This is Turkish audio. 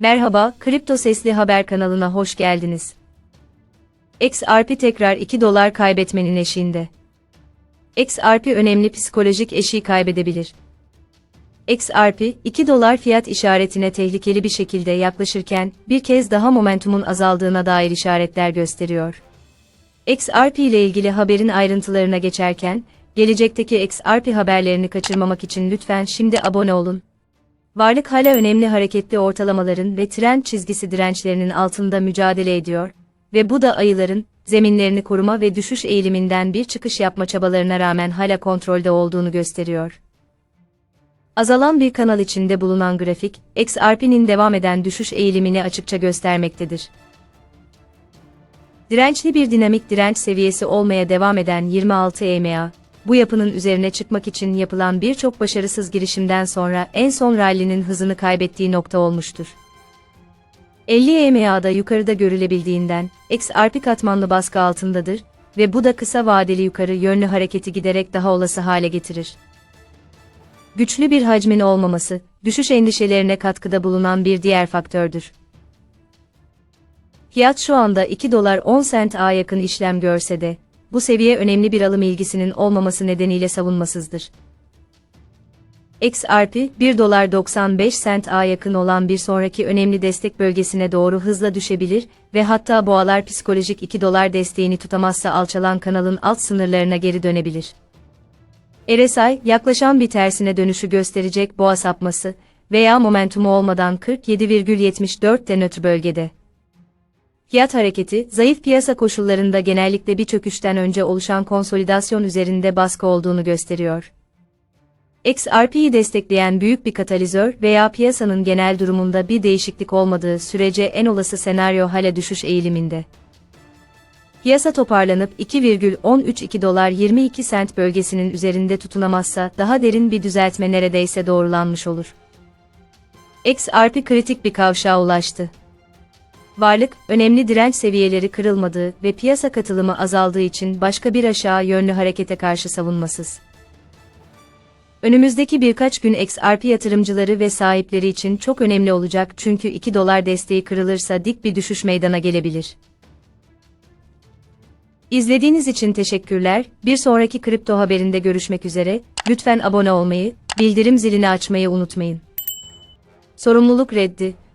Merhaba, Kripto Sesli Haber kanalına hoş geldiniz. XRP tekrar 2 dolar kaybetmenin eşiğinde. XRP önemli psikolojik eşiği kaybedebilir. XRP, 2 dolar fiyat işaretine tehlikeli bir şekilde yaklaşırken, bir kez daha momentumun azaldığına dair işaretler gösteriyor. XRP ile ilgili haberin ayrıntılarına geçerken, gelecekteki XRP haberlerini kaçırmamak için lütfen şimdi abone olun. Varlık hala önemli hareketli ortalamaların ve trend çizgisi dirençlerinin altında mücadele ediyor ve bu da ayıların zeminlerini koruma ve düşüş eğiliminden bir çıkış yapma çabalarına rağmen hala kontrolde olduğunu gösteriyor. Azalan bir kanal içinde bulunan grafik, XRP'nin devam eden düşüş eğilimini açıkça göstermektedir. Dirençli bir dinamik direnç seviyesi olmaya devam eden 26 EMA, bu yapının üzerine çıkmak için yapılan birçok başarısız girişimden sonra en son rallinin hızını kaybettiği nokta olmuştur. 50 EMA'da yukarıda görülebildiğinden, XRP katmanlı baskı altındadır ve bu da kısa vadeli yukarı yönlü hareketi giderek daha olası hale getirir. Güçlü bir hacmin olmaması, düşüş endişelerine katkıda bulunan bir diğer faktördür. Fiyat şu anda 2 dolar 10 sent a yakın işlem görse de, bu seviye önemli bir alım ilgisinin olmaması nedeniyle savunmasızdır. XRP, 1 dolar 95 sent a yakın olan bir sonraki önemli destek bölgesine doğru hızla düşebilir ve hatta boğalar psikolojik 2 dolar desteğini tutamazsa alçalan kanalın alt sınırlarına geri dönebilir. RSI, yaklaşan bir tersine dönüşü gösterecek boğa sapması veya momentumu olmadan 47,74'te nötr bölgede. Fiyat hareketi, zayıf piyasa koşullarında genellikle bir çöküşten önce oluşan konsolidasyon üzerinde baskı olduğunu gösteriyor. XRP'yi destekleyen büyük bir katalizör veya piyasanın genel durumunda bir değişiklik olmadığı sürece en olası senaryo hala düşüş eğiliminde. Piyasa toparlanıp 2,132 dolar 22 sent bölgesinin üzerinde tutunamazsa daha derin bir düzeltme neredeyse doğrulanmış olur. XRP kritik bir kavşağa ulaştı. Varlık, önemli direnç seviyeleri kırılmadığı ve piyasa katılımı azaldığı için başka bir aşağı yönlü harekete karşı savunmasız. Önümüzdeki birkaç gün XRP yatırımcıları ve sahipleri için çok önemli olacak çünkü 2 dolar desteği kırılırsa dik bir düşüş meydana gelebilir. İzlediğiniz için teşekkürler. Bir sonraki kripto haberinde görüşmek üzere. Lütfen abone olmayı, bildirim zilini açmayı unutmayın. Sorumluluk reddi.